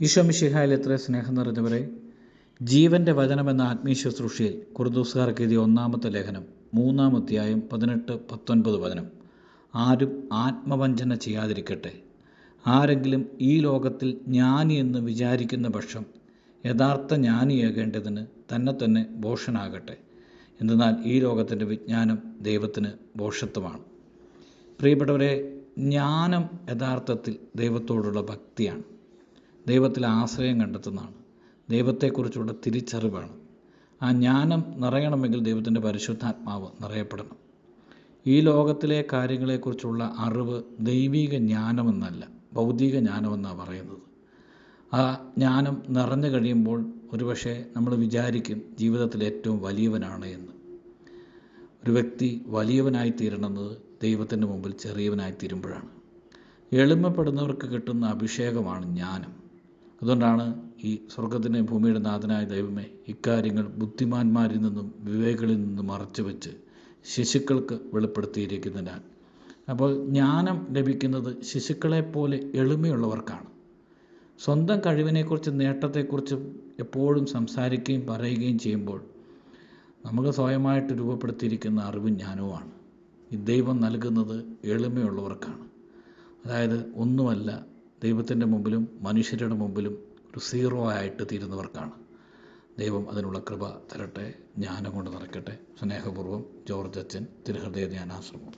ഈശോമിഷിഹായിൽ എത്ര സ്നേഹം നിറഞ്ഞവരെ. ജീവന്റെ വചനമെന്ന ആത്മീയ ശുശ്രൂഷയിൽ എഴുതിയ ഒന്നാമത്തെ ലേഖനം മൂന്നാം അധ്യായം പതിനെട്ട് പത്തൊൻപത് വചനം. ആരും ആത്മവഞ്ചന ചെയ്യാതിരിക്കട്ടെ. ആരെങ്കിലും ഈ ലോകത്തിൽ ജ്ഞാനി എന്ന് വിചാരിക്കുന്ന പക്ഷം യഥാർത്ഥ ജ്ഞാനിയാകേണ്ടതിന് തന്നെ തന്നെ ഭോഷനാകട്ടെ. എന്തെന്നാൽ ഈ ലോകത്തിന്റെ വിജ്ഞാനം ദൈവത്തിന് ഭോഷത്വമാണ്. പ്രിയപ്പെട്ടവരെ ജ്ഞാനം യഥാർത്ഥത്തിൽ ദൈവത്തോടുള്ള ഭക്തിയാണ്. ദൈവത്തിൽ ആശ്രയം കണ്ടെത്തുന്നതാണ്. ദൈവത്തെക്കുറിച്ചുള്ള തിരിച്ചറിവാണ്. ആ ജ്ഞാനം നിറയണമെങ്കിൽ ദൈവത്തിന്റെ പരിശുദ്ധാത്മാവ് നിറയപ്പെടണം. ഈ ലോകത്തിലെ കാര്യങ്ങളെക്കുറിച്ചുള്ള അറിവ് ദൈവിക ജ്ഞാനമെന്നല്ല ഭൗതിക ജ്ഞാനമെന്നാണ് പറയുന്നത്. ആ ജ്ഞാനം നിറഞ്ഞു കഴിയുമ്പോൾ ഒരുപക്ഷെ നമ്മൾ വിചാരിക്കും ജീവിതത്തിൽ ഏറ്റവും വലിയവനാണ് എന്ന്. ഒരു വ്യക്തി വലിയവനായി തീരണമെന്നത് ദൈവത്തിന്റെ മുമ്പിൽ ചെറിയവനായി തീരുമ്പോഴാണ്. എളിമപ്പെടുന്നവർക്ക് കിട്ടുന്ന അഭിഷേകമാണ് ജ്ഞാനം. അതുകൊണ്ടാണ് ഈ സ്വർഗത്തിന്റെ ഭൂമിയുടെ നാഥനായ ദൈവമേ ഇക്കാര്യങ്ങൾ ബുദ്ധിമാന്മാരിൽ നിന്നും വിവേകളിൽ നിന്നും മറച്ചു വെച്ച് ശിശുക്കൾക്ക് വെളിപ്പെടുത്തിയിരിക്കുന്നതിനാൽ അപ്പോൾ ജ്ഞാനം ലഭിക്കുന്നത് ശിശുക്കളെപ്പോലെ എളിമയുള്ളവർക്കാണ്. സ്വന്തം കഴിവിനെക്കുറിച്ച് നേട്ടത്തെക്കുറിച്ച് എപ്പോഴും സംസാരിക്കുകയും പറയുകയും ചെയ്യുമ്പോൾ നമുക്ക് സ്വയമായിട്ട് രൂപപ്പെടുത്തിയിരിക്കുന്ന അറിവും ജ്ഞാനവുമാണ്. ഈ ദൈവം നൽകുന്നത് എളിമയുള്ളവർക്കാണ്. അതായത് ഒന്നുമല്ല ദൈവത്തിന്റെ മുമ്പിലും മനുഷ്യരുടെ മുമ്പിലും ഒരു സീറോ ആയിട്ട് തീരുന്നവർക്കാണ്. ദൈവം അതിനുള്ള കൃപ തരട്ടെ ജ്ഞാനം കൊണ്ട് നിറയ്ക്കട്ടെ സ്നേഹപൂർവം ജോർജ് അച്ഛൻ തിരുഹൃദയ ധ്യാനാശ്രമം